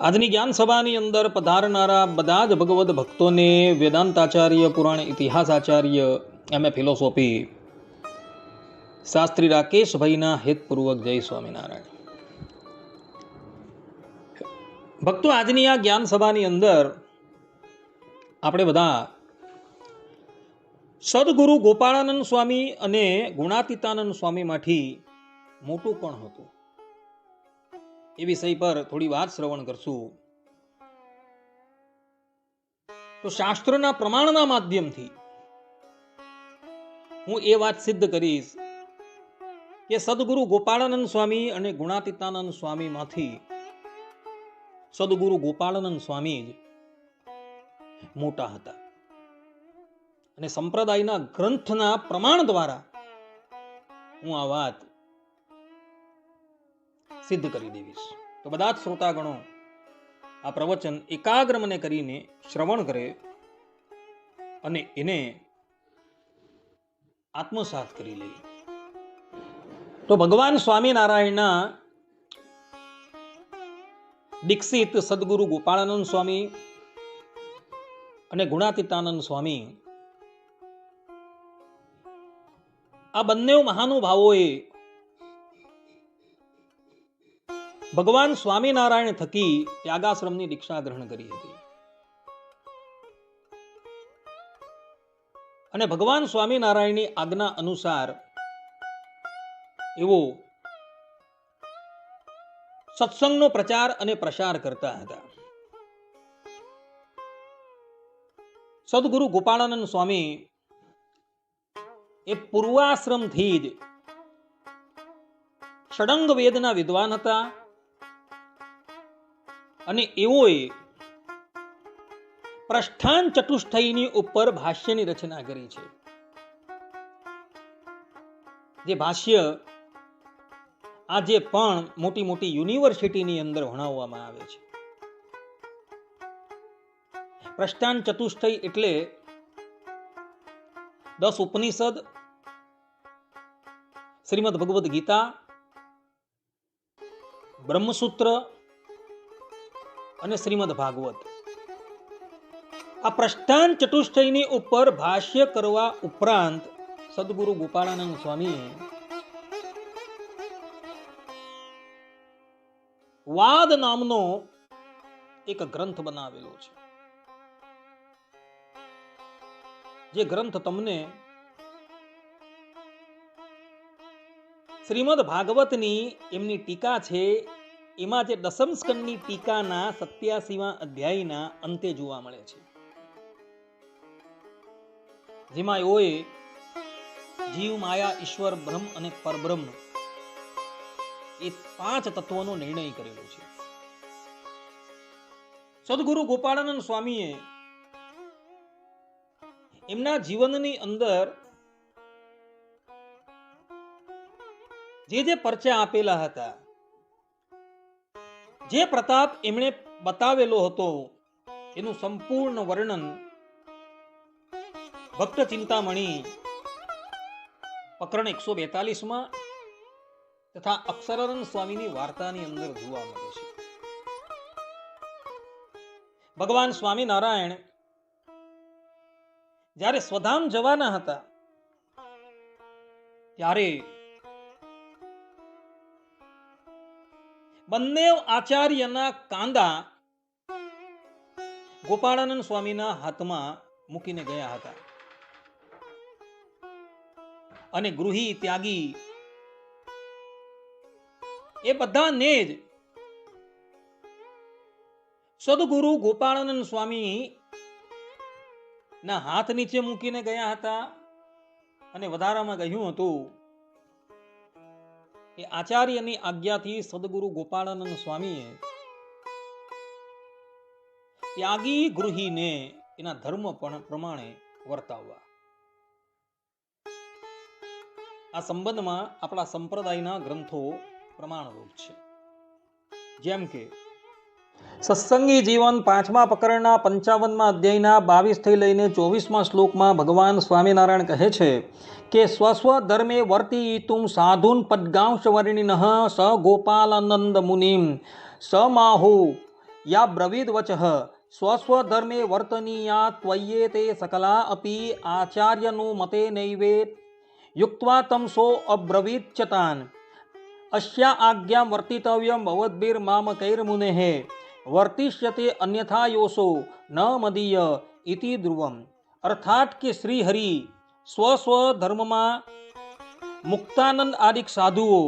આજની જ્ઞાન સભાની અંદર પધારનારા બધા જ ભગવદ્ ભક્તોને વેદાંતાચાર્ય પુરાણ ઇતિહાસાચાર્ય એમ એ ફિલોસોફી શાસ્ત્રી રાકેશભાઈના હેતપૂર્વક જય સ્વામિનારાયણ ભક્તો આજની આ જ્ઞાન સભાની અંદર આપણે બધા સદગુરુ ગોપાળાનંદ સ્વામી અને ગુણાતીતાનંદ સ્વામીમાંથી મોટું પણ હતું એ વિષય પર થોડી વાત શ્રવણ કરશું. તો શાસ્ત્રના પ્રમાણના માધ્યમથી હું એ વાત સિદ્ધ કરીશ કે સદગુરુ ગોપાળાનંદ સ્વામી અને ગુણાતીતાનંદ સ્વામીમાંથી સદગુરુ ગોપાળાનંદ સ્વામી જ મોટા હતા. અને સંપ્રદાયના ગ્રંથના પ્રમાણ દ્વારા હું આ વાત સિદ્ધ કરી દેવીશ. તો બધા જ શ્રોતાગણો આ પ્રવચન એકાગ્ર મને કરીને શ્રવણ કરે અને એને આત્મસાત કરી લે. તો ભગવાન સ્વામિનારાયણના દીક્ષિત સદગુરુ ગોપાળાનંદ સ્વામી અને ગુણાતીતાનંદ સ્વામી આ બંને મહાનુભાવોએ ભગવાન સ્વામિનારાયણ થકી ત્યાગાશ્રમની દીક્ષા ગ્રહણ કરી હતી. અને ભગવાન સ્વામિનારાયણની આજ્ઞા અનુસાર એવો સત્સંગનો પ્રચાર અને પ્રસાર કરતા હતા. સદગુરુ ગોપાળાનંદ સ્વામી એ પૂર્વાશ્રમથી જ ષડંગ વેદના વિદ્વાન હતા. અને એઓએ પ્રસ્થાન ચતુષ્ટયની ઉપર ભાષ્યની રચના કરી છે. જે ભાષ્ય આજે પણ મોટી મોટી યુનિવર્સિટીની અંદર ભણાવવામાં આવે છે. પ્રસ્થાન ચતુષ્ટય એટલે દસ ઉપનિષદ, શ્રીમદ ભગવદ્ ગીતા, બ્રહ્મસૂત્ર અને શ્રીમદ ભાગવત. આ પ્રસ્થાન ચતુષ્ટયની ઉપર ભાષ્ય કરવા ઉપરાંત સદગુરુ ગોપાળાનંદ સ્વામીએ વાદ નામનો એક ગ્રંથ બનાવેલો છે. જે ગ્રંથ તમને શ્રીમદ ભાગવતની એમની ટીકા છે એમાં જે દસમ સ્કંદની ટીકાના સત્યાસીમાં અધ્યાયના અંતે જોવા મળે છે. જેમાં એઓએ જીવ, માયા, ઈશ્વર, બ્રહ્મ અને પરબ્રહ્મ એ પાંચ તત્વોનો નિર્ણય કરેલો છે. સદગુરુ ગોપાળાનંદ સ્વામીએ એમના જીવનની અંદર જે જે પરચા આપેલા હતા જે પ્રતાપ એમણે બતાવેલો હતો, એનું સંપૂર્ણ વર્ણન ભક્ત ચિંતામણી પ્રકરણ એકસો બેતાલીસમાં તથા અક્ષરાનંદ સ્વામીની વાર્તાની અંદર જોવા મળે છે. ભગવાન સ્વામિનારાયણ જ્યારે સ્વધામ જવાના હતા, ત્યારે બંને આચાર્યના કાંદા ગોપાળાનંદ સ્વામીના હાથમાં મૂકીને ગયા હતા. અને ગૃહી ત્યાગી. એ બધાને જ સદગુરુ ગોપાળાનંદ સ્વામી ના હાથ નીચે મૂકીને ગયા હતા અને વધારામાં કહ્યું હતું એ આચાર્યની આજ્ઞાથી સદગુરુ ગોપાળાનંદ સ્વામીએ ત્યાગી ગૃહીને એના ધર્મ પણ પ્રમાણે વર્તાવવા આ સંબંધમાં આપણા સંપ્રદાયના ગ્રંથો પ્રમાણરૂપ છે. જેમ કે સત્સંગી જીવન પાંચમા પ્રકરણના પંચાવનમાં અધ્યાયના બાવીસથી લઈને ચોવીસમાં શ્લોકમાં ભગવાન સ્વામિનારાયણ કહે છે કે, સ્વસ્વ ધર્મે વર્તિતુમ સાધુન પદગાંશ વર્ણિન સ ગોપાલાનંદ મુનિમ સમાહુ યા બ્રવીદ વચ. સ્વસ્વ ધર્મે વર્તનીયા ત્વયે તે સકલા અપી આચાર્યનું મતે નૈવે યુક્ત્વા તમસો અબ્રવીચ્યતાન. અશ્યા આજ્ઞા વર્તિતવ્યમ ભવદ્ભિર્મામકૈર્મુનેઃ વર્તિષ્યતે અન્યથા યોસો ન મદીય ઇતિ ધ્રુવમ. અર્થાત કે શ્રી હરિ સ્વ સ્વ ધર્મમાં મુક્તાનંદ આદિક સાધુઓ,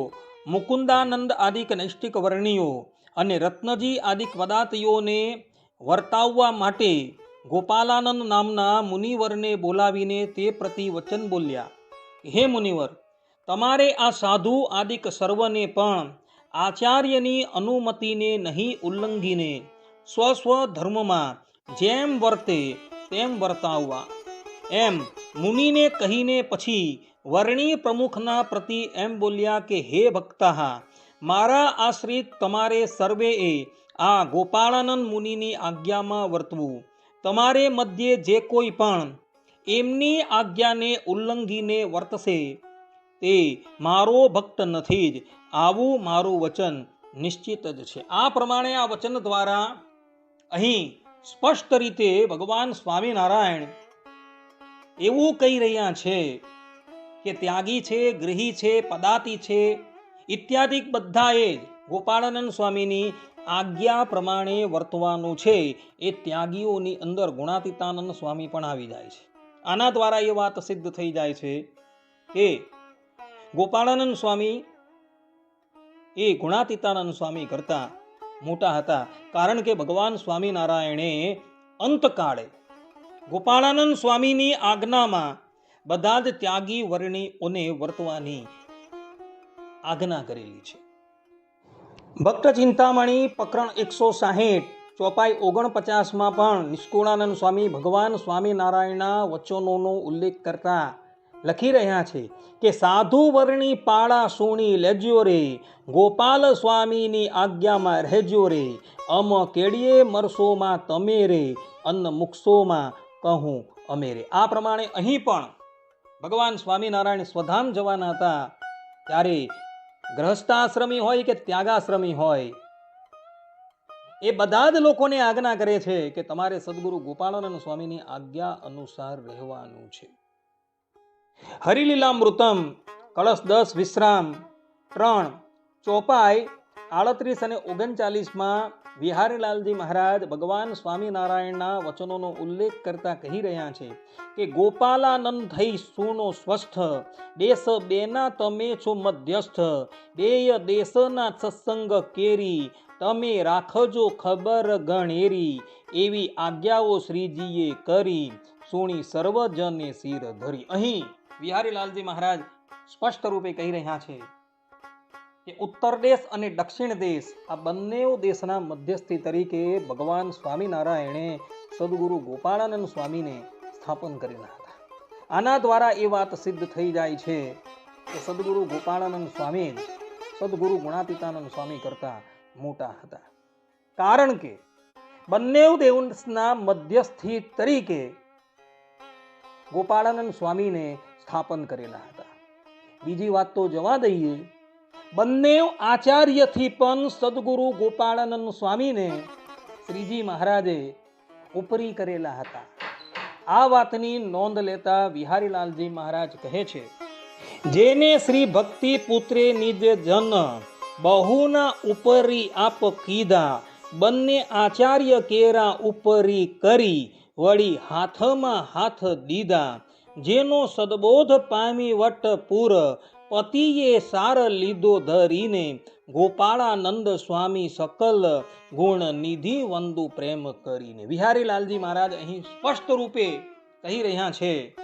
મુકુંદાનંદ આદિક નૈષ્ઠિક વર્ણિયો અને રત્નજી આદિક પદાતિઓને વર્તાવવા માટે ગોપાલાનંદ નામના મુનિવરને બોલાવીને તે પ્રતિ વચન બોલ્યા, હે મુનિવર, તમારે આ સાધુ આદિક સર્વને પણ આચાર્યની અનુમતિને નહીં ઉલ્લંઘીને સ્વ સ્વ ધર્મમાં જેમ વર્તે તેમ વર્તાવવા. એમ મુનિને કહીને પછી વર્ણી પ્રમુખના પ્રતિ એમ બોલ્યા કે, હે ભક્તા મારા આશ્રિત તમારે સર્વેએ આ ગોપાળાનંદ મુનિની આજ્ઞામાં વર્તવું. તમારે મધ્યે જે કોઈ પણ એમની આજ્ઞાને ઉલ્લંઘીને વર્તશે તે મારો ભક્ત નથી જ આવું મારું વચન નિશ્ચિત જ છે. આ પ્રમાણે આ વચન દ્વારા અહીં સ્પષ્ટ રીતે ભગવાન સ્વામિનારાયણ એવું કહી રહ્યા છે કે ત્યાગી છે, ગૃહી છે, પદાતી છે, ઇત્યાદિ બધાએ જ ગોપાળાનંદ સ્વામીની આજ્ઞા પ્રમાણે વર્તવાનું છે. એ ત્યાગીઓની અંદર ગુણાતીતાનંદ સ્વામી પણ આવી જાય છે. આના દ્વારા એ વાત સિદ્ધ થઈ જાય છે કે ગોપાળાનંદ સ્વામી એ ગુણાતીતાનંદ સ્વામી કરતા મોટા હતા. કારણ કે ભગવાન સ્વામિનારાયણે અંતકાળે ગોપાળાનંદ સ્વામીની આજ્ઞામાં બધા જ ત્યાગી વર્ણીઓને વર્તવાની આજ્ઞા કરેલી છે. ભક્ત ચિંતામણી પ્રકરણ એકસો સાહીઠ, ચોપાઈ ઓગણપચાસમાં પણ નિષ્કુળાનંદ સ્વામી ભગવાન સ્વામિનારાયણના વચનોનો ઉલ્લેખ કરતા લખી રહ્યા છે કે સાધુ વર્ણી પાળા સુણી લેજો રે, ગોપાલ સ્વામીની આજ્ઞામાં રહેજો રે, અમ કેડીએ મરસોમાં તમે રે, અન્ન મુક્ષોમાં કહું અમે રે. આ પ્રમાણે અહીં પણ ભગવાન સ્વામિનારાયણ સ્વધામ જવાના હતા ત્યારે ગ્રહસ્થાશ્રમી હોય કે ત્યાગાશ્રમી હોય, એ બધા જ લોકોને આજ્ઞા કરે છે કે તમારે સદગુરુ ગોપાળાનંદ સ્વામીની આજ્ઞા અનુસાર રહેવાનું છે. હરિલીલામૃતમ, કળશ દસ વિશ્રામ, ત્રણ, ચોપાઈ, આડત્રીસ અને ઓગણચાલીસમાં વિહારીલાલજી મહારાજ ભગવાન સ્વામિનારાયણના વચનોનો ઉલ્લેખ કરતા કહી રહ્યા છે કે, ગોપાલાનંદ થઈ સુનો સ્વસ્થ, દેશ બેના તમે છો મધ્યસ્થ બેય દેશના સત્સંગ કેરી, તમે રાખજો ખબર ગણેરી, એવી આજ્ઞાઓ શ્રીજીએ કરી. સુણી સર્વજને શિર ધરી. અહીં વિહારીલાલજી મહારાજ સ્પષ્ટ રૂપે કહી રહ્યા છે કે ઉત્તર દેશ અને દક્ષિણ દેશ આ બંને દેશના મધ્યસ્થી તરીકે ભગવાન સ્વામિનારાયણે સદગુરુ ગોપાળાનંદ સ્વામીને સ્થાપન કરેલા હતા. આના દ્વારા એ વાત સિદ્ધ થઈ જાય છે કે સદગુરુ ગોપાળાનંદ સ્વામી જ સદગુરુ ગુણાતીતાનંદ સ્વામી કરતા મોટા હતા. કારણ કે બંને દેવના મધ્યસ્થી તરીકે ગોપાળાનંદ સ્વામીને સ્થાપન કરેલા હતા. બીજી વાત તો જવા દઈએ બંને આચાર્યથી પણ સદગુરુ ગોપાળાનંદ સ્વામીને શ્રીજી મહારાજે ઉપરી કરેલા હતા. આ વાતની નોંધ લેતા વિહારીલાલજી મહારાજ કહે છે, જેને શ્રી ભક્તિ પુત્રે નિજ જન બહુના ઉપરી આપ કીધા, બંને આચાર્ય કેરા ઉપરી કરી વળી હાથમાં હાથ દીધા. જેનો સદબોધ પામી વટ પૂર પતિએ સાર લીધો ધરીને, ગોપાળાનંદ સ્વામી સકલ ગુણ નિધિ વંદુ પ્રેમ કરીને. વિહારીલાલજી મહારાજ અહીં સ્પષ્ટ રૂપે કહી રહ્યા છે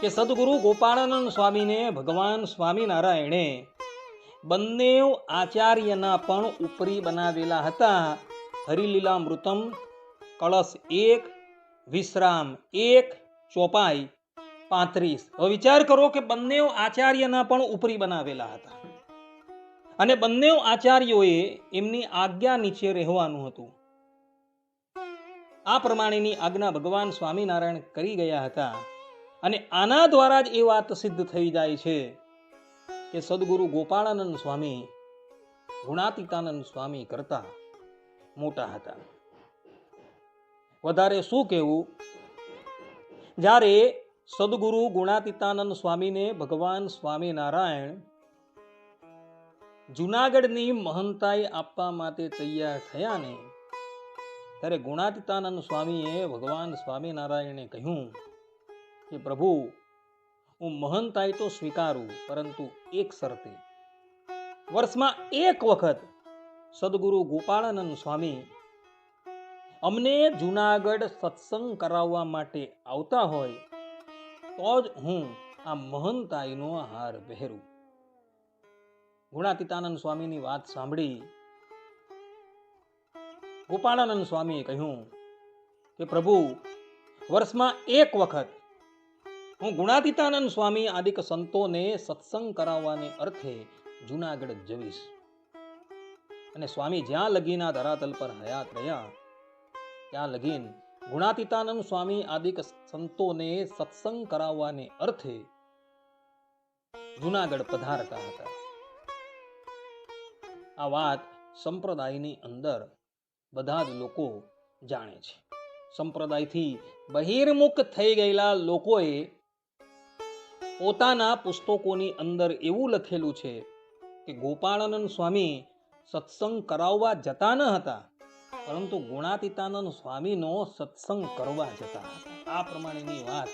કે સદગુરુ ગોપાળાનંદ સ્વામીને ભગવાન સ્વામિનારાયણે બંને આચાર્યના પણ ઉપરી બનાવેલા હતા. હરિલીલામૃતમ, કળશ એક, વિશ્રામ એક, ચોપાઈ પાંત્રીસ. હવે વિચાર કરો કે બંને આચાર્યના પણ ઉપરી બનાવેલા હતા. અને બંને આચાર્યોએ એમની આજ્ઞા નીચે રહેવાનું હતું. આ પ્રમાણેની આજ્ઞા ભગવાન સ્વામિનારાયણ કરી ગયા હતા. અને આના દ્વારા જ એ વાત સિદ્ધ થઈ જાય છે કે સદગુરુ ગોપાળાનંદ સ્વામી, ગુણાતીતાનંદ સ્વામી કરતા મોટા હતા. વધારે શું કહેવું? જ્યારે સદગુરુ ગુણાતીતાનંદ સ્વામીને ભગવાન સ્વામિનારાયણ જુનાગઢની મહંતાઈ આપવા માટે તૈયાર થયા ને ત્યારે ગુણાતીતાનંદ સ્વામીએ ભગવાન સ્વામિનારાયણે કહ્યું કે, પ્રભુ, હું મહંતાઈ તો સ્વીકારું, પરંતુ એક શરતે. વર્ષમાં એક વખત સદગુરુ ગોપાળાનંદ સ્વામી અમને જુનાગઢ સત્સંગ કરાવવા માટે આવતા હોય તો જ હું આ મહંતાઈનો હાર પહેરું. ગુણાતીતાનંદ સ્વામીની વાત સાંભળી ગોપાળાનંદ સ્વામીએ કહ્યું કે, પ્રભુ, વર્ષમાં એક વખત હું ગુણાતીતાનંદ સ્વામી આદિક સંતોને સત્સંગ કરાવવાને અર્થે જુનાગઢ જવીશ. અને સ્વામી જ્યાં લગીના ધરાતલ પર હયાત રહ્યા, ત્યાં લગીન ગુણાતીતાનંદ સ્વામી આદિક સંતોને સત્સંગ કરાવવાને અર્થે જુનાગઢ પધારતા હતા. આ વાત સંપ્રદાયની અંદર બધા જ લોકો જાણે છે. સંપ્રદાયથી બહિર્મુખ થઈ ગયેલા લોકોએ પોતાના પુસ્તકોની અંદર એવું લખેલું છે કે ગોપાળાનંદ સ્વામી સત્સંગ કરાવવા જતા ન હતા. પરંતુ ગુણાતીતાનંદ સ્વામીનો સત્સંગ કરવા જતા હતા. આ પ્રમાણેની વાત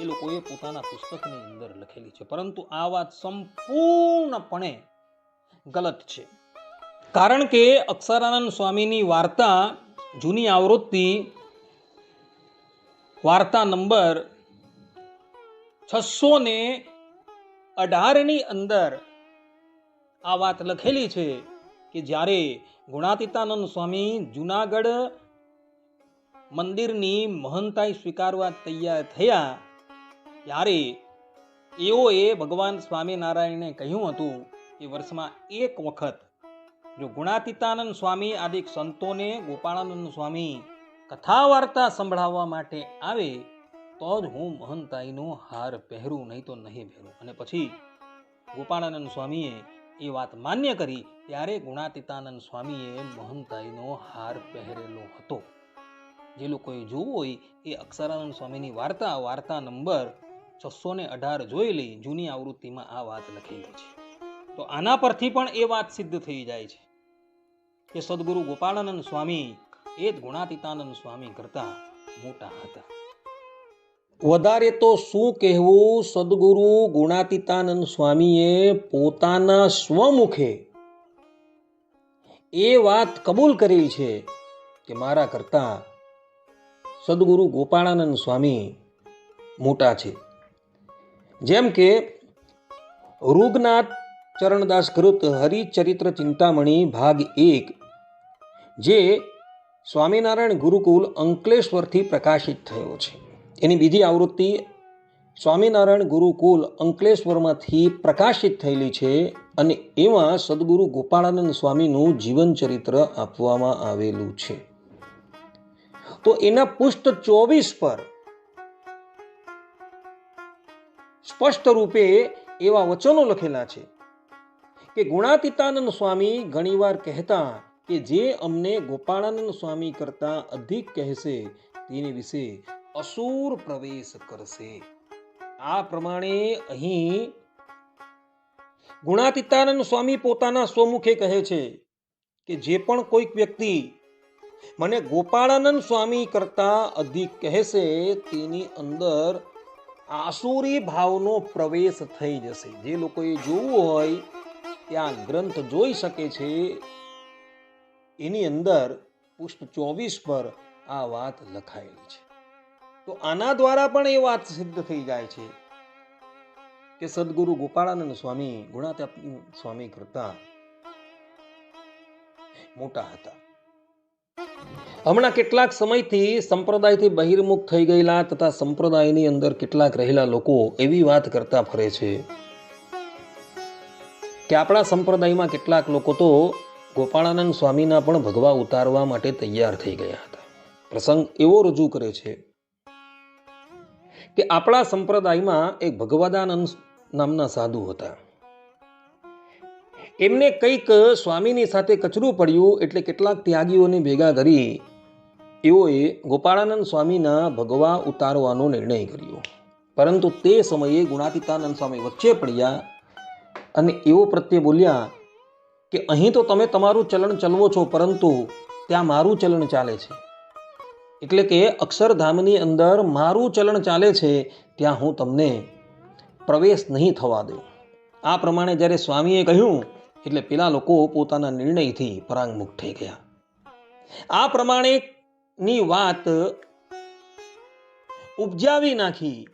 એ લોકોએ પોતાના પુસ્તકની અંદર લખેલી છે. પરંતુ આ વાત સંપૂર્ણપણે ગલત છે. કારણ કે અક્ષરાનંદ સ્વામીની વાર્તા જૂની આવૃત્તિ વાર્તા નંબર છસો ને અઢારની અંદર આ વાત લખેલી છે. કે જ્યારે ગુણાતીતાનંદ સ્વામી જુનાગઢ મંદિરની મહંતાઈ સ્વીકારવા તૈયાર થયા, ત્યારે એઓએ ભગવાન સ્વામિનારાયણને કહ્યું હતું કે વર્ષમાં એક વખત જો ગુણાતીતાનંદ સ્વામી આદિક સંતોને ગોપાળાનંદ સ્વામી કથા વાર્તા સંભળાવવા માટે આવે, તો જ હું મહંતાઈનો હાર પહેરું, નહીં તો નહીં પહેરું. અને પછી ગોપાળાનંદ સ્વામીએ એ વાત માન્ય કરી ત્યારે ગુણાતીતાનંદ સ્વામીએ મહંતાઈનો હાર પહેરેલો હતો. જે લોકોએ જોવું હોય એ અક્ષરાનંદ સ્વામીની વાર્તા વાર્તા નંબર છસો ને અઢાર જોઈ લઈ જૂની આવૃત્તિમાં આ વાત લખેલી છે. તો આના પરથી પણ એ વાત સિદ્ધ થઈ જાય છે કે સદગુરુ ગોપાળાનંદ સ્વામી એ જ ગુણાતીતાનંદ સ્વામી કરતાં મોટા હતા. વધારે તો શું કહેવું? સદગુરુ ગુણાતીતાનંદ સ્વામીએ પોતાના સ્વમુખે એ વાત કબૂલ કરી છે કે મારા કરતા સદગુરુ ગોપાળાનંદ સ્વામી મોટા છે. જેમ કે રૂગનાથ ચરણદાસ કૃત હરિચરિત્ર ચિંતામણી ભાગ એક, જે સ્વામિનારાયણ ગુરુકુલ અંકલેશ્વરથી પ્રકાશિત થયો છે. એની બીજી આવૃત્તિ, સ્વામિનારાયણ ગુરુકુલ અંકલેશ્વરમાંથી પ્રકાશિત થયેલી છે અને એમાં સદગુરુ ગોપાળાનંદ સ્વામીનું જીવનચરિત્ર આપવામાં આવેલું છે. તો એના પુષ્ટ ચોવીસ પર સ્પષ્ટ રૂપે એવા વચનો લખેલા છે કે ગુણાતીતાનંદ સ્વામી ઘણીવાર કહેતા કે જે અમને ગોપાળાનંદ સ્વામી કરતા અધિક કહેશે, તેની વિશે અસુર પ્રવેશ કરશે. આ પ્રમાણે અહીં ગુણાતીતાનંદ સ્વામી પોતાના સ્વમુખે કહે છે કે જે પણ કોઈક વ્યક્તિ મને ગોપાળાનંદ સ્વામી કરતા અધિક કહેશે, તેની અંદર આસુરી ભાવનો પ્રવેશ થઈ જશે. જે લોકોએ જોવું હોય, ત્યાં ગ્રંથ જોઈ શકે છે. એની અંદર પુષ્પ ચોવીસ પર આ વાત લખાયેલી છે. તો આના દ્વારા પણ એ વાત સિદ્ધ થઈ જાય છે કે સદગુરુ ગોપાળાનંદ સ્વામી ગુણાત્યાપ સ્વામી કરતા મોટા હતા. હમણાં કેટલાક સમયથી સંપ્રદાયથી બહિર્મુખ થઈ ગયેલા તથા સંપ્રદાયની અંદર કેટલાક રહેલા લોકો એવી વાત કરતા ફરે છે કે આપણા સંપ્રદાયમાં કેટલાક લોકો તો ગોપાળાનંદ સ્વામીના પણ ભગવા ઉતારવા માટે તૈયાર થઈ ગયા હતા. પ્રસંગ એવો રજૂ કરે છે કે આપણા સંપ્રદાયમાં એક ભગવદાનંદ નામના સાધુ હતા. એમને કંઈક સ્વામીની સાથે કચરું પડ્યું એટલે કેટલાક ત્યાગીઓને ભેગા કરી એઓએ ગોપાળાનંદ સ્વામીના ભગવા ઉતારવાનો નિર્ણય કર્યો. પરંતુ તે સમયે ગુણાતીતાનંદ સ્વામી વચ્ચે પડ્યા અને એવો પ્રત્યે બોલ્યા કે અહીં તો તમે તમારું ચલણ ચલવો છો, પરંતુ ત્યાં મારું ચલણ ચાલે છે. એટલે કે અક્ષરધામની અંદર મારું ચલણ ચાલે છે, ત્યાં હું તમને પ્રવેશ નહીં થવા દઉં. આ પ્રમાણે જ્યારે સ્વામીએ કહ્યું, એટલે પેલા લોકો પોતાના નિર્ણયથી પરાંગમુખ થઈ ગયા. આ પ્રમાણેની વાત ઉપજાવી નાખી.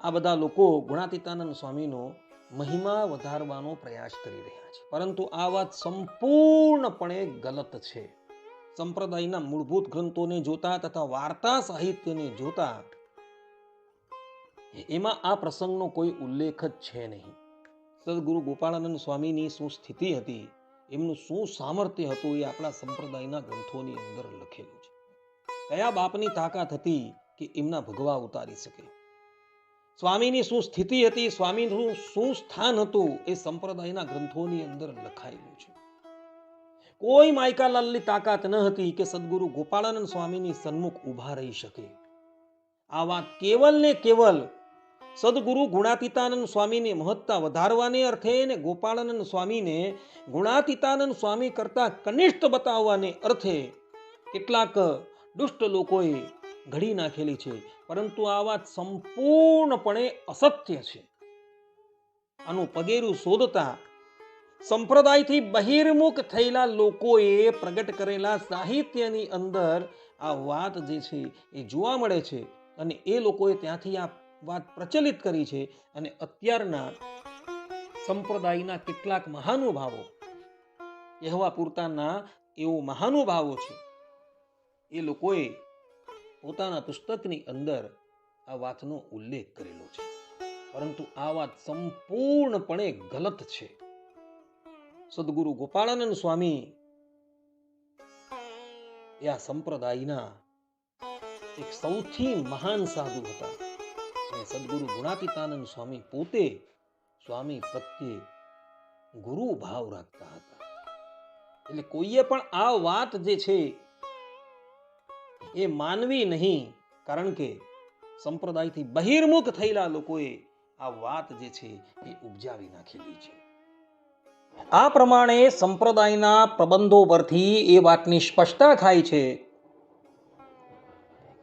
આ બધા લોકો ગુણાતીતાનંદ સ્વામીનો મહિમા વધારવાનો પ્રયાસ કરી રહ્યા છે. પરંતુ આ વાત સંપૂર્ણપણે ગલત છે. સંપ્રદાયના મૂળભૂત ગ્રંથોને જોતા તથા વાર્તા સાહિત્યને જોતા એમાં આ પ્રસંગનો કોઈ ઉલ્લેખ જ છે નહીં. સદગુરુ ગોપાળાનંદ સ્વામીની શું સ્થિતિ હતી, એમનું શું સામર્થ્ય હતું એ આપણા સંપ્રદાયના ગ્રંથોની અંદર લખેલું છે. કયા બાપની તાકાત હતી કે એમના ભગવા ઉતારી શકે? સ્વામીની શું સ્થિતિ હતી, સ્વામીનું શું સ્થાન હતું એ સંપ્રદાયના ગ્રંથોની અંદર લખાયેલું છે. કોઈ માયકાલાલની તાકાત ન હતી કે સદગુરુ ગોપાળાનંદ સ્વામીની સન્મુખ ઊભા રહી શકે. આ વાત કેવલ ને કેવલ સદગુરુ ગુણાતીતાનંદ સ્વામીની મહત્તા વધારવાને અર્થે ને ગોપાળાનંદ સ્વામીને ગુણાતીતાનંદ સ્વામી કરતા કનિષ્ઠ બતાવવાને અર્થે કેટલાક દુષ્ટ લોકોએ ઘડી નાખેલી છે. પરંતુ આ વાત સંપૂર્ણપણે અસત્ય છે. આનું પગેરું શોધતા સંપ્રદાયથી બહિર્મુખ થયેલા લોકોએ પ્રગટ કરેલા સાહિત્યની અંદર આ વાત જે છે એ જોવા મળે છે અને એ લોકોએ ત્યાંથી આ વાત પ્રચલિત કરી છે અને અત્યારના સંપ્રદાયના કેટલાક મહાનુભાવો કહેવા પૂરતાના એવો મહાનુભાવો છે. એ લોકોએ પોતાના પુસ્તકની અંદર આ વાતનો ઉલ્લેખ કરેલો છે. પરંતુ આ વાત સંપૂર્ણપણે ગલત છે. સદગુરુ ગોપાળાનંદ સ્વામી એ આ સંપ્રદાયના એક સૌથી મહાન સાધુ હતા સદગુરુ ગુણાતીતાનંદ સ્વામી પોતે સ્વામી પ્રત્યે ગુરુ ભાવ રાખતા હતા એટલે કોઈએ પણ આ વાત જે છે, એ માનવી નહીં, કારણ કે સંપ્રદાયથી બહિર્મુખ થયેલા લોકોએ આ વાત જે છે, એ ઉપજાવી નાખેલી છે। આ પ્રમાણે સંપ્રદાયના પ્રબંધો પરથી એ વાતની સ્પષ્ટતા થાય છે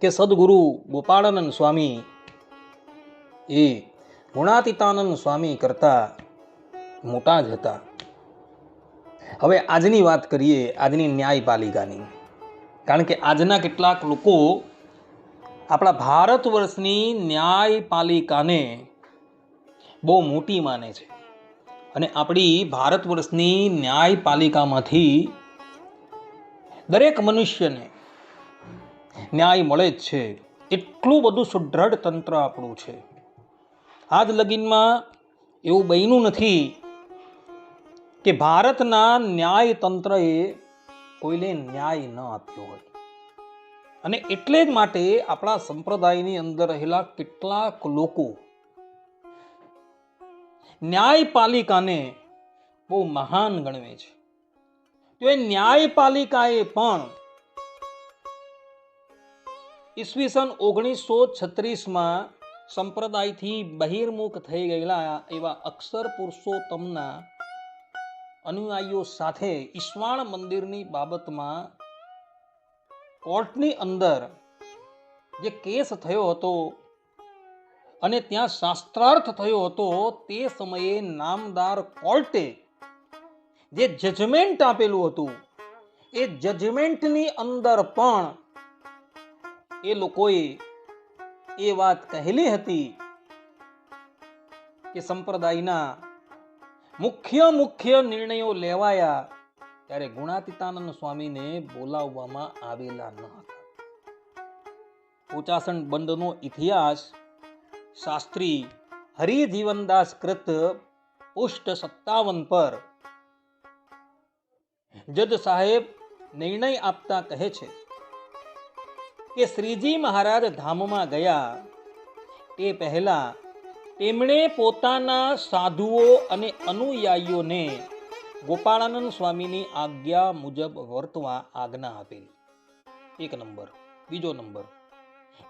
કે સદગુરુ ગોપાળાનંદ સ્વામી એ ગુણાતીતાનંદ સ્વામી કરતા મોટા જ હતા. હવે આજની વાત કરીએ આજની ન્યાયપાલિકાની. કારણ કે આજના કેટલાક લોકો આપણા ભારત વર્ષની ન્યાયપાલિકાને બહુ મોટી માને છે. અને આપણી ભારત વર્ષની ન્યાયપાલિકામાંથી દરેક મનુષ્યને ન્યાય મળે જ છે. એટલું બધું સુદૃઢ તંત્ર આપણું છે. આજ લગીનમાં એવું બન્યું નથી કે ભારતના ન્યાય તંત્રએ કોઈને ન્યાય ન આપ્યો હોય. અને એટલે જ માટે આપણા સંપ્રદાયની અંદર રહેલા કેટલાક લોકો ન્યાયપાલિકાને બહુ મહાન ગણવે છે. તો એ ન્યાયપાલિકાએ પણ ઈસવીસન ઓગણીસો છત્રીસમાં સંપ્રદાયથી બહિર્મુખ થઈ ગયેલા એવા અક્ષર પુરુષોત્તમના અનુયાયીઓ સાથે ઈશ્વાણ મંદિરની બાબતમાં કોર્ટની અંદર જે કેસ થયો હતો અને ત્યાં શાસ્ત્રાર્થ થયો હતો તે સમયે નામદાર કોર્ટે જે જજમેન્ટ આપેલું હતું, એ જજમેન્ટની અંદર પણ એ લોકોએ એ વાત કહેલી હતી કે સંપ્રદાયના મુખ્ય મુખ્ય નિર્ણયો લેવાયા ત્યારે ગુણાતીતાનંદ સ્વામીને બોલાવવામાં આવેલા ન હતા. ઉચાસણ બંધનો ઇતિહાસ શાસ્ત્રી હરિજીવનદાસ કૃત પુષ્ટ સત્તાવન પર જજ સાહેબ નિર્ણય આપતા કહે છે કે શ્રીજી મહારાજ ધામમાં ગયા તે પહેલા તેમણે પોતાના સાધુઓ અને અનુયાયીઓને ગોપાળાનંદ સ્વામીની આજ્ઞા મુજબ વર્તવા આજ્ઞા આપેલી. એક નંબર. બીજો નંબર.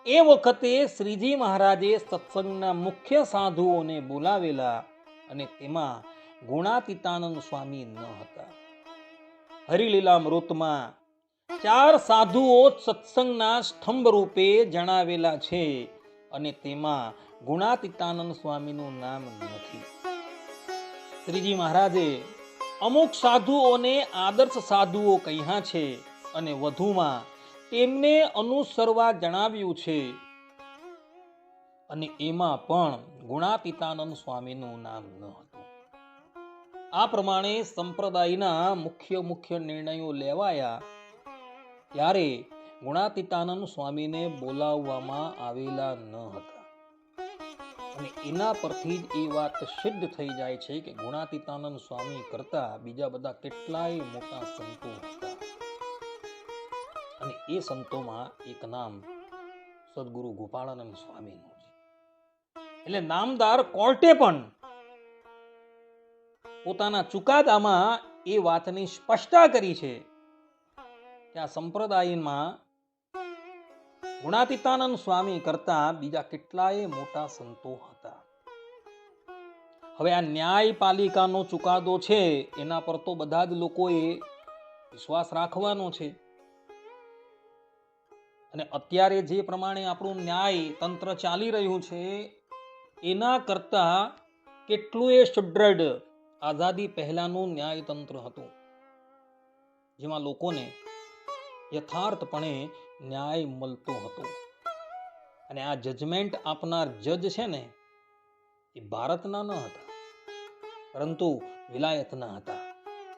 એ વખતે શ્રીજી મહારાજે સત્સંગના મુખ્ય સાધુઓને બોલાવેલા અને તેમાં ગુણાતીતાનંદ સ્વામી ન હતા. હરિલીલા મૃતમાં ચાર સાધુઓ સત્સંગના સ્તંભ રૂપે જણાવેલા છે અને તેમાં ગુણાતીતાનંદ સ્વામીનું નામ નથી. શ્રીજી મહારાજે અમુક સાધુઓને આદર્શ સાધુઓ કહ્યા છે અને વધુમાં તેમને અનુસરવા જણાવ્યું છે. અને એમાં પણ ગુણાતીતાનંદ સ્વામીનું નામ ન હતું. આ પ્રમાણે સંપ્રદાયના મુખ્ય મુખ્ય નિર્ણયો લેવાયા ત્યારે ગુણાતીતાનંદ સ્વામીને બોલાવવામાં આવેલા ન હતા. અને એના પરથી જ એ વાત સિદ્ધ થઈ જાય છે કે ગુણાતીતાનંદ સ્વામી કરતા બીજા બધા કેટલાય મોટા સંતો એ સંતોમાં એક નામ સદગુરુ ગોપાળાનંદ સ્વામીનું છે. એટલે નામદાર કોર્ટે પણ પોતાના ચુકાદામાં એ વાતની સ્પષ્ટતા કરી છે કે આ સંપ્રદાયમાં ગુણાતીતાનંદ સ્વામી કરતા બીજા કેટલાય મોટા સંતો હતા. હવે આ ન્યાયપાલિકાનો ચુકાદો છે, એના પર તો બધા જ લોકોએ વિશ્વાસ રાખવાનો છે. અને અત્યારે જે પ્રમાણે આપણું ન્યાય તંત્ર ચાલી રહ્યું છે, એના કરતાં કેટલું એ સુદ્રઢ આઝાદી પહેલાંનું ન્યાયતંત્ર હતું, જેમાં લોકોને યથાર્થપણે ન્યાય મળતો હતો. અને આ જજમેન્ટ આપનાર જજ છે ને, એ ભારતના ન હતા, પરંતુ વિલાયતના હતા,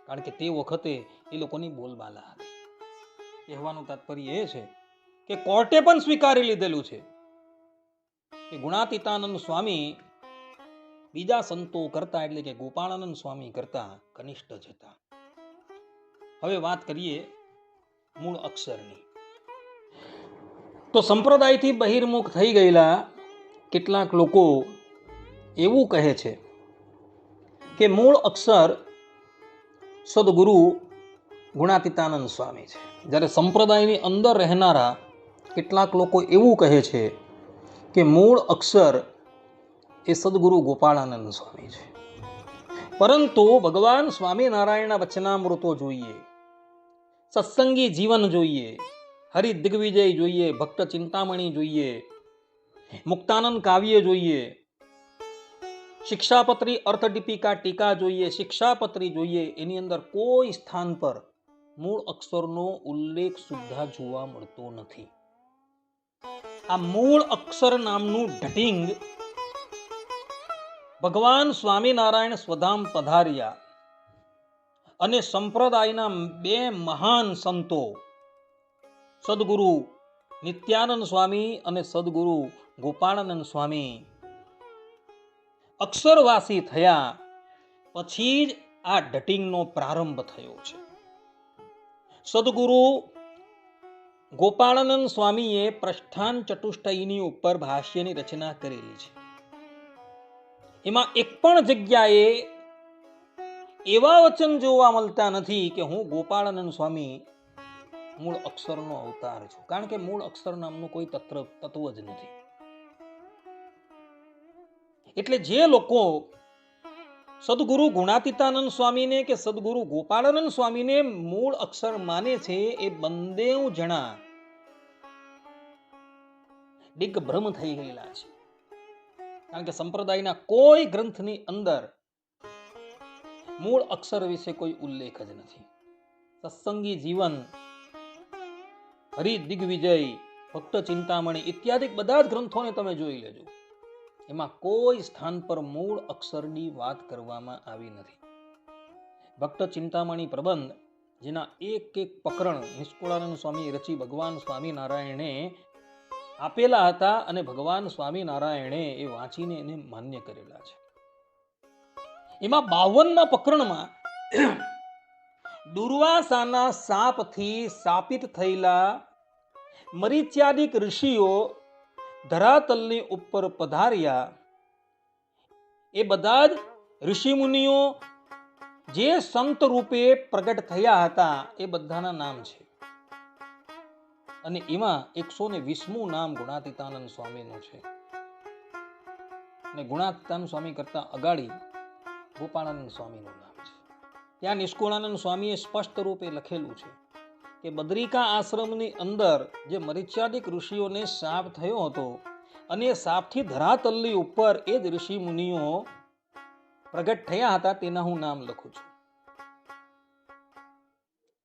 કારણ કે તે વખતે એ લોકોની બોલબાલા હતી. કહેવાનું તાત્પર્ય એ છે કે કોર્ટે પણ સ્વીકારી લીધેલું છે. કે ગુણાતીતાનંદ સ્વામી બીજા સંતો કરતા એટલે કે ગોપાળાનંદ સ્વામી કરતા કનિષ્ઠ જ હતા. હવે વાત કરીએ મૂળ અક્ષરની. તો સંપ્રદાયથી બહિર્મુખ થઈ ગયેલા કેટલાક લોકો એવું કહે છે કે મૂળ અક્ષર સદગુરુ ગુણાતીતાનંદ સ્વામી છે. જ્યારે સંપ્રદાયની અંદર રહેનારા કેટલાક લોકો એવું કહે છે કે મૂળ અક્ષર એ સદગુરુ ગોપાળાનંદ સ્વામી છે. પરંતુ ભગવાન સ્વામિનારાયણના વચનામૃતો જોઈએ, સત્સંગી જીવન જોઈએ, હરિ દિગ્વિજય જોઈએ, ભક્ત ચિંતામણી જોઈએ, મુક્તાનંદ કાવ્ય જોઈએ, શિક્ષાપત્રી અર્થદીપિકા ટીકા જોઈએ, શિક્ષાપત્રી જોઈએ, એની અંદર કોઈ સ્થાન પર મૂળ અક્ષરનો ઉલ્લેખ સુદ્ધા જોવા મળતો નથી. આ મૂળ અક્ષર નામનું ઢટિંગ ભગવાન સ્વામિનારાયણ સ્વધામ પધાર્યા. અને સંપ્રદાયના બે મહાન સંતો, સદગુરુ નિત્યાનંદ સ્વામી અને સદગુરુ ગોપાળાનંદ સ્વામી, અક્ષરવાસી થયા. પછી જ આ ડટિંગનો પ્રારંભ થયો છે. સદગુરુ ગોપાળાનંદ સ્વામીએ પ્રસ્થાન ચતુષ્ટયની ઉપર ભાષ્યની રચના કરેલી છે. એમાં એક પણ જગ્યાએ એવા વચન જોવા મળતા નથી કે હું ગોપાળાનંદ સ્વામી મૂળ અક્ષરનો અવતાર છું. કારણ કે મૂળ અક્ષર નામનું કોઈ તત્વ તત્વ જ નથી. એટલે જે લોકો સદગુરુ ગુણાતીતાનંદ સ્વામીને કે સદગુરુ ગોપાળાનંદ સ્વામીને મૂળ અક્ષર માને છે, એ બંદેવ જણા દિગ્ભ્રમ થઈ ગયેલા છે. કારણ કે સંપ્રદાયના કોઈ ગ્રંથની અંદર મૂળ અક્ષર વિશે કોઈ ઉલ્લેખ જ નથી. સત્સંગી જીવન હરિ દિગ્વિજય ભક્ત ચિંતામણી ઇત્યાદિ બધા જ ગ્રંથોને તમે જોઈ લેજો. એમાં કોઈ સ્થાન પર મૂળ અક્ષરની વાત કરવામાં આવી નથી. ભક્ત ચિંતામણી પ્રબંધ, જેના એક એક પ્રકરણ નિષ્કુળાનંદ સ્વામી રચી ભગવાન સ્વામિનારાયણે આપેલા હતા અને ભગવાન સ્વામિનારાયણે એ વાંચીને એને માન્ય કરેલા છે. એમાં બાવનમાં પ્રકરણમાં દુર્વાસાના સાપથી સાપિત થયેલા મરીચ્યાદિક ઋષિઓ ધરાતલની ઉપર પધાર્યા. એ બધા જ ઋષિમુનિઓ જે સંત રૂપે પ્રગટ થયા હતા, એ બધાના નામ છે. અને એમાં એકસો ને વીસમું નામ ગુણાતીતાનંદ સ્વામીનું છે. અને ગુણાતીતાનંદ સ્વામી કરતાં અગાડી ગોપાળાનંદ સ્વામીનું નામ છે. ત્યાં નિષ્કુળાનંદ સ્વામીએ સ્પષ્ટ રૂપે લખેલું છે કે બદ્રિકા આશ્રમની અંદર જે મરિચ્યાદિક ઋષિઓને સાપ થયો હતો અને એ સાપથી ધરાતલ્લી ઉપર એ જ ઋષિ મુનિઓ પ્રગટ થયા હતા તેના હું નામ લખું છું.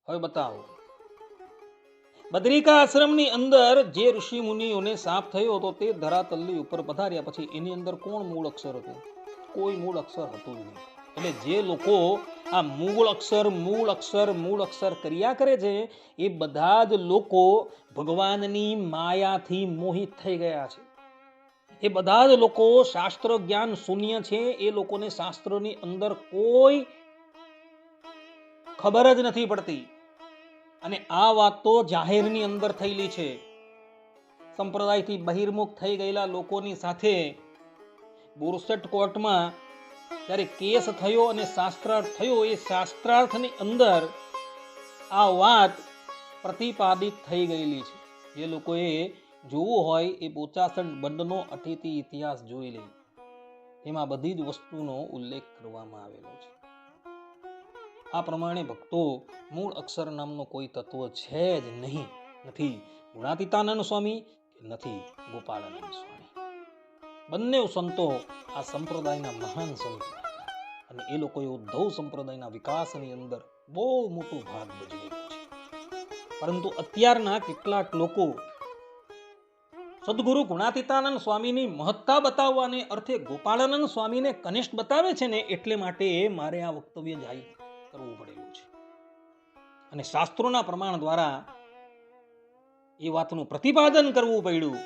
હવે બતાવો બદ્રિકા આશ્રમની અંદર જે ઋષિ મુનિઓને સાપ થયો હતો તે ધરાતલની ઉપર પધાર્યા પછી એની અંદર કોણ મૂળ અક્ષર હતું? કોઈ મૂળ અક્ષર હતું નહીં. એટલે જે લોકો આ મૂળ અક્ષર મૂળ અક્ષર મૂળ અક્ષર કર્યા કરે છે, એ બધા જ લોકો ભગવાનની માયાથી મોહિત થઈ ગયા છે. એ બધા જ લોકો શાસ્ત્ર જ્ઞાન શૂન્ય છે, એ લોકોને શાસ્ત્રની અંદર કોઈ ખબર જ નથી પડતી. અને આ વાત તો જાહેરની અંદર થયેલી છે. સંપ્રદાયથી બહિર્મુખ થઈ ગયેલા લોકોની સાથે બોરસેટ કોર્ટમાં જ્યારે કેસ થયો અને શાસ્ત્રાર્થ થયો, એ શાસ્ત્રાર્થની અંદર આ વાત પ્રતિપાદિત થઈ ગયેલી છે. જે લોકોએ જોવું હોય એ બોચાસણ બંધનો અતિથિ ઇતિહાસ જોઈ લે. એમાં બધી જ વસ્તુનો ઉલ્લેખ કરવામાં આવેલો છે. આ પ્રમાણે ભક્તો મૂળ અક્ષર નામનો કોઈ તત્વ છે જ નહીં. નથી ગુણાતીતાનંદ સ્વામી કે નથી ગોપાળાનંદ સ્વામી. બંને સંતો આ સંપ્રદાયના મહાન સંતો અને એ લોકોએ ઉદ્ધવ સંપ્રદાયના વિકાસની અંદર બહુ મોટો ભાગ ભજવેલો છે. પરંતુ અત્યારના કેટલાક લોકો સદગુરુ ગુણાતીતાનંદ સ્વામીની મહત્તા બતાવવાને અર્થે ગોપાળાનંદ સ્વામીને કનિષ્ઠ બતાવે છે ને, એટલે માટે મારે આ વક્તવ્ય જાહેર કરવું પડેલું છે. અને શાસ્ત્રોના પ્રમાણ દ્વારા એ વાતનું પ્રતિપાદન કરવું પડ્યું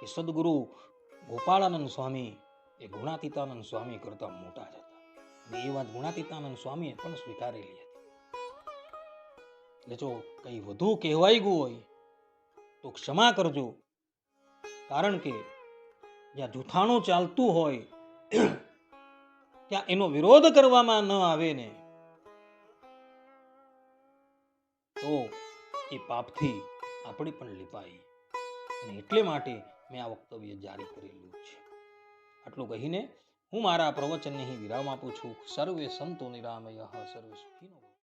કે સદગુરુ ગોપાળાનંદ સ્વામી એ ગુણાતીતાનંદ સ્વામી કરતા મોટા જ હતા. અને એ વાત ગુણાતીતાનંદ સ્વામીએ પણ સ્વીકારેલી હતી. એટલે જો કંઈ વધુ કહેવાઈ ગયું હોય તો ક્ષમા કરજો. કારણ કે જ્યાં જૂઠાણું ચાલતું હોય ત્યાં એનો વિરોધ કરવામાં ન આવે ને, તો એ પાપથી આપણે પણ લીપાઈ. અને એટલે માટે મેં આ વક્તવ્ય જારી કરેલું છે. આટલું કહીને હું મારા પ્રવચનને અહીં વિરામ આપું છું. સર્વે સંતો નિરામય, સર્વે સુખીનો.